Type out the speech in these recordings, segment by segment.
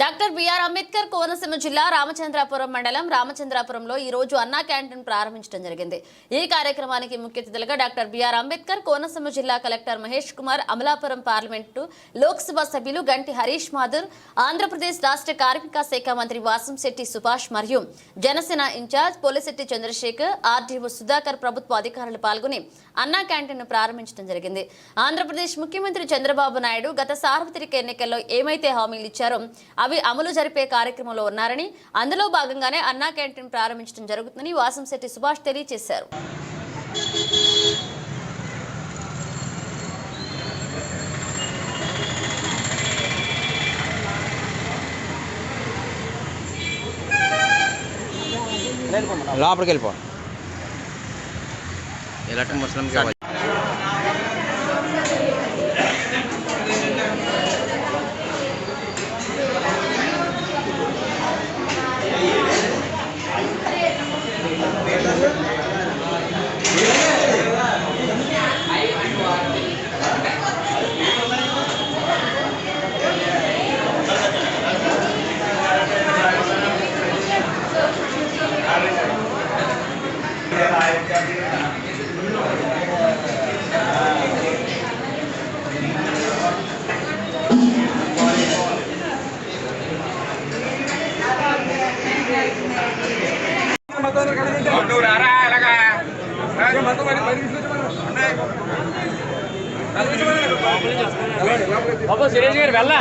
Doctor BR Ambedkar Konaseema జిల్లా రామచంద్రాపురం మండలం. రామచంద్రాపురంలో ఈ రోజు అన్నా క్యాంటీన్ ప్రారంభించడం జరిగింది. ఈ కార్యక్రమానికి ముఖ్య అతిథులుగా డాక్టర్ బిఆర్ అంబేద్కర్ కోనసీమ జిల్లా కలెక్టర్ మహేష్ కుమార్ అమలాపురం పార్లమెంటు లోక్సభ సభ్యులు గంటి హరీష్ మాధుర్ ఆంధ్రప్రదేశ్ రాష్ట్ర కార్మిక శాఖ మంత్రి వాసంశెట్టి సుభాష్ మరియు Janasena in-charge Polisetti Chandrashekar R D O Sudhakar ప్రభుత్వ అధికారులు పాల్గొని అన్నా క్యాంటీన్ ప్రారంభించడం జరిగింది. ఆంధ్రప్రదేశ్ ముఖ్యమంత్రి చంద్రబాబు నాయుడు గత సార్వత్రిక ఎన్నికల్లో ఏమైతే హామీలు ఇచ్చారో అవి అమలు జరిపే కార్యక్రమంలో ఉన్నారని అందులో భాగంగానే అన్నా క్యాంటీన్ ప్రారంభించడం జరుగుతుందని వాసంశెట్టి సుభాష్ తెలియజేశారు. లోపలికి వెళ్ళిపో. ఇలాంటి ముస్లిం బాబు సురేష్ గారు వెళ్ళా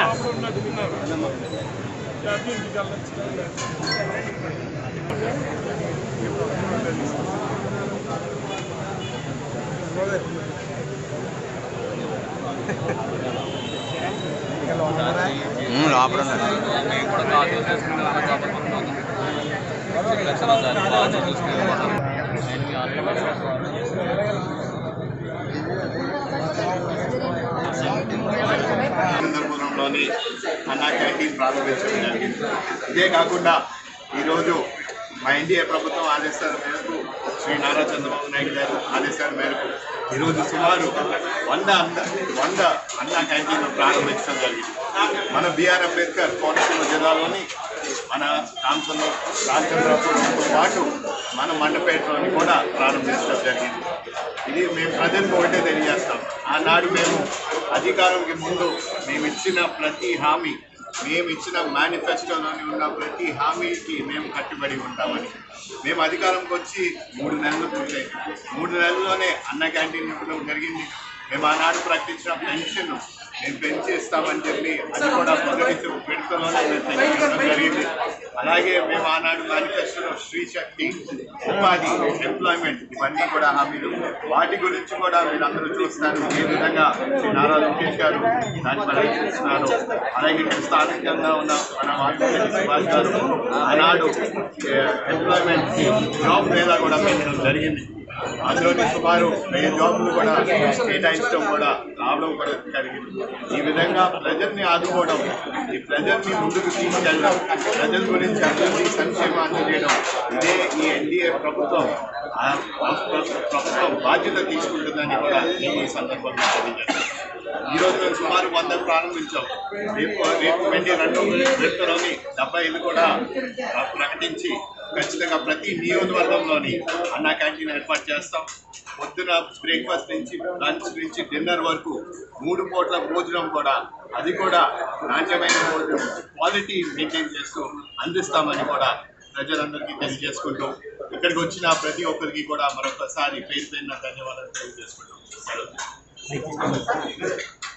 ఉమ్, లోపల ఉన్నారు. అన్నా క్యాంటీన్ ప్రారంభించడం జరిగింది. ఇదే కాకుండా ఈరోజు మా ఎన్డీఏ ప్రభుత్వం ఆదేశాల మేరకు శ్రీ నారా చంద్రబాబు నాయుడు గారు ఆదేశాల మేరకు ఈరోజు సుమారు వంద అంద వంద అన్నా క్యాంటీన్లు ప్రారంభించడం జరిగింది. మన బిఆర్ అంబేద్కర్ కోనసీమ జిల్లాలోని మన రామచంద్ర రామచంద్రపురంతో పాటు మన మండపేటలోని కూడా ప్రారంభించడం జరిగింది. ఇది మేము ప్రజలకు ఒకటే తెలియజేస్తాం. ఆనాడు మేము అధికారంకి ముందు మేము ఇచ్చిన ప్రతి హామీ మేము ఇచ్చిన మేనిఫెస్టోలోని ఉన్న ప్రతి హామీకి మేము కట్టుబడి ఉంటామని. మేము అధికారంకి వచ్చి మూడు నెలలు పూర్తయింది. మూడు నెలల్లోనే అన్న క్యాంటీన్ ఇవ్వడం జరిగింది. మేము ఆనాడు ప్రకటించిన పెన్షన్ మేము పెంచి ఇస్తామని చెప్పి అది కూడా మొదటి విడతలోనే మేము జరిగింది. అలాగే మేము ఆనాడు మేనిఫెస్టోలో స్త్రీ శక్తి ఉపాధి ఎంప్లాయ్మెంట్ ఇవన్నీ కూడా హామీలు. వాటి గురించి కూడా మీరందరూ చూస్తారు. ఏ విధంగా నారా లోకేష్ గారు దాన్ని పరిగణిస్తున్నారు అలాగే ఇక్కడ స్థానికంగా ఉన్న మన వాల్మీకి సుభాష్ గారు ఆనాడు ఎంప్లాయ్మెంట్ జాబ్ మీద కూడా పెట్టడం జరిగింది. అందులోని సుమారు వెయ్యి జాబులు కూడా కేటాయించడం కూడా రావడం కూడా జరిగింది ఈ విధంగా ప్రజల్ని ఆదుకోవడం ఈ ప్రజల్ని ముందుకు తీసుకెళ్ళడం ప్రజల గురించి అందరికీ సంక్షేమం అందజేయడం ఇదే ఈ ఎన్డీఏ ప్రభుత్వం ఆ ప్రభుత్వం బాధ్యత తీసుకుంటుందని కూడా నేను ఈ సందర్భంగా తెలియజేస్తాను ఈ రోజు మేము సుమారు వంద ప్రారంభించాం. రేపు రేపు వెండి రెండు విడతలోని డెబ్బై ఐదు కూడా ప్రకటించి ఖచ్చితంగా ప్రతి నియోజకవర్గంలోని అన్న క్యాంటీన్ ఏర్పాటు చేస్తాం. పొద్దున బ్రేక్ఫాస్ట్ నుంచి లంచ్ నుంచి డిన్నర్ వరకు మూడు పూట్ల భోజనం కూడా అది కూడా నాణ్యమైన భోజనం. క్వాలిటీ మెయింటైన్ చేస్తూ అందిస్తామని కూడా ప్రజలందరికీ తెలియజేసుకుంటూ ఇక్కడికి వచ్చిన ప్రతి ఒక్కరికి కూడా మరొకసారి పేరు పేరున ధన్యవాదాలు తెలియజేసుకుంటూ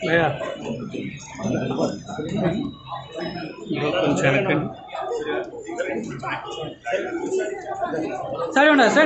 భయ్యా. కొంచెం వెనకండి సరే ఉన్నా సరే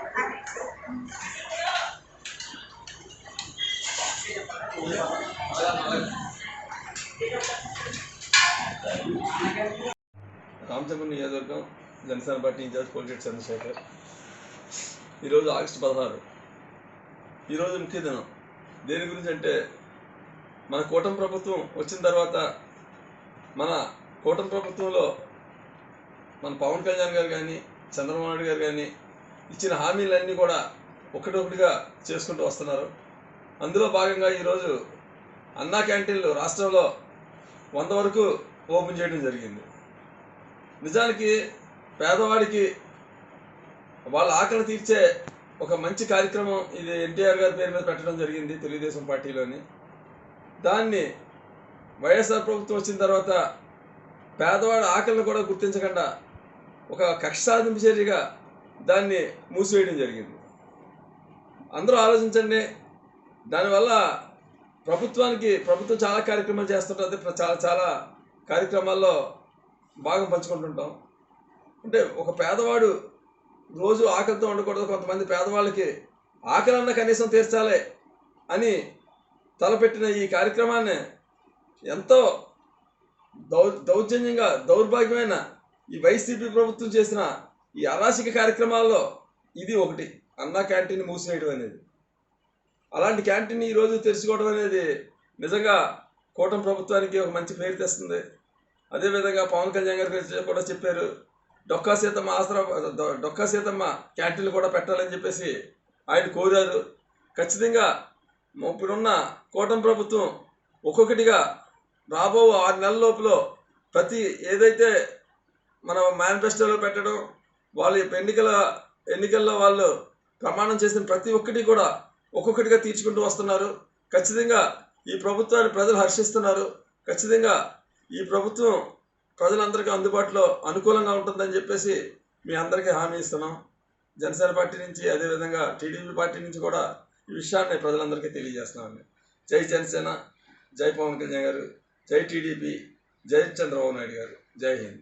రామచంద్ర నియోజకవర్గం జనసేన పార్టీ ఇన్ఛార్జ్ కోల్గేట్ చంద్రశేఖర్. ఈరోజు ఆగస్టు పదహారు. ఈరోజు ముఖ్య దినం దేని గురించి అంటే మన కూటమి ప్రభుత్వం వచ్చిన తర్వాత మన కూటమి ప్రభుత్వంలో మన పవన్ కళ్యాణ్ గారు కానీ చంద్రబాబు నాయుడు గారు కానీ ఇచ్చిన హామీలన్నీ కూడా ఒకటొకటిగా చేసుకుంటూ వస్తున్నారు. అందులో భాగంగా ఈరోజు అన్నా క్యాంటీన్లు రాష్ట్రంలో వంద వరకు ఓపెన్ చేయడం జరిగింది. నిజానికి పేదవాడికి వాళ్ళ ఆకలి తీర్చే ఒక మంచి కార్యక్రమం ఇది ఎన్టీఆర్ గారి పేరు మీద పెట్టడం జరిగింది తెలుగుదేశం పార్టీలోని. దాన్ని వైఎస్ఆర్ ప్రభుత్వం వచ్చిన తర్వాత పేదవాడి ఆకలిని కూడా గుర్తించకుండా ఒక కక్ష సాధింపు చర్యగా దాన్ని మూసివేయడం జరిగింది. అందరూ ఆలోచించండి దానివల్ల ప్రభుత్వానికి ప్రభుత్వం చాలా కార్యక్రమాలు చేస్తుంటుంది చాలా చాలా కార్యక్రమాల్లో భాగం పంచుకుంటుంటాం. అంటే ఒక పేదవాడు రోజు ఆకలితో ఉండకూడదు. కొంతమంది పేదవాళ్ళకి ఆకలన్న కనీసం తీర్చాలి అని తలపెట్టిన ఈ కార్యక్రమాన్ని ఎంతో దౌ దౌర్జన్యంగా దౌర్భాగ్యమైన ఈ వైసీపీ ప్రభుత్వం చేసిన ఈ అరాచక కార్యక్రమాల్లో ఇది ఒకటి. అన్నా క్యాంటీన్ మూసివేయడం అనేది. అలాంటి క్యాంటీన్ ఈరోజు తెరుచుకోవడం అనేది నిజంగా కూటమి ప్రభుత్వానికి ఒక మంచి పేరు తెస్తుంది. అదేవిధంగా పవన్ కళ్యాణ్ గారు కూడా చెప్పారు. డొక్కా సీతమ్మ ఆసరా డొక్కా సీతమ్మ క్యాంటీన్లు కూడా పెట్టాలని చెప్పేసి ఆయన కోరారు. ఖచ్చితంగా ఇప్పుడున్న కూటమి ప్రభుత్వం ఒక్కొక్కటిగా రాబో ఆరు నెలల లోపల ప్రతి ఏదైతే మన మేనిఫెస్టోలో పెట్టడం వాళ్ళ ఎన్నికల ఎన్నికల్లో వాళ్ళు ప్రమాణం చేసిన ప్రతి ఒక్కటి కూడా ఒక్కొక్కటిగా తీర్చుకుంటూ వస్తున్నారు. ఖచ్చితంగా ఈ ప్రభుత్వాన్ని ప్రజలు హర్షిస్తున్నారు. ఖచ్చితంగా ఈ ప్రభుత్వం ప్రజలందరికీ అందుబాటులో అనుకూలంగా ఉంటుందని చెప్పేసి మీ అందరికీ హామీ ఇస్తున్నాం. జనసేన పార్టీ నుంచి అదేవిధంగా టీడీపీ పార్టీ నుంచి కూడా ఈ విషయాన్ని ప్రజలందరికీ తెలియజేస్తున్నామండి. జై జనసేన జై పవన్ కళ్యాణ్ గారు జై టీడీపీ జై చంద్రబాబు నాయుడు గారు. జై హింద్.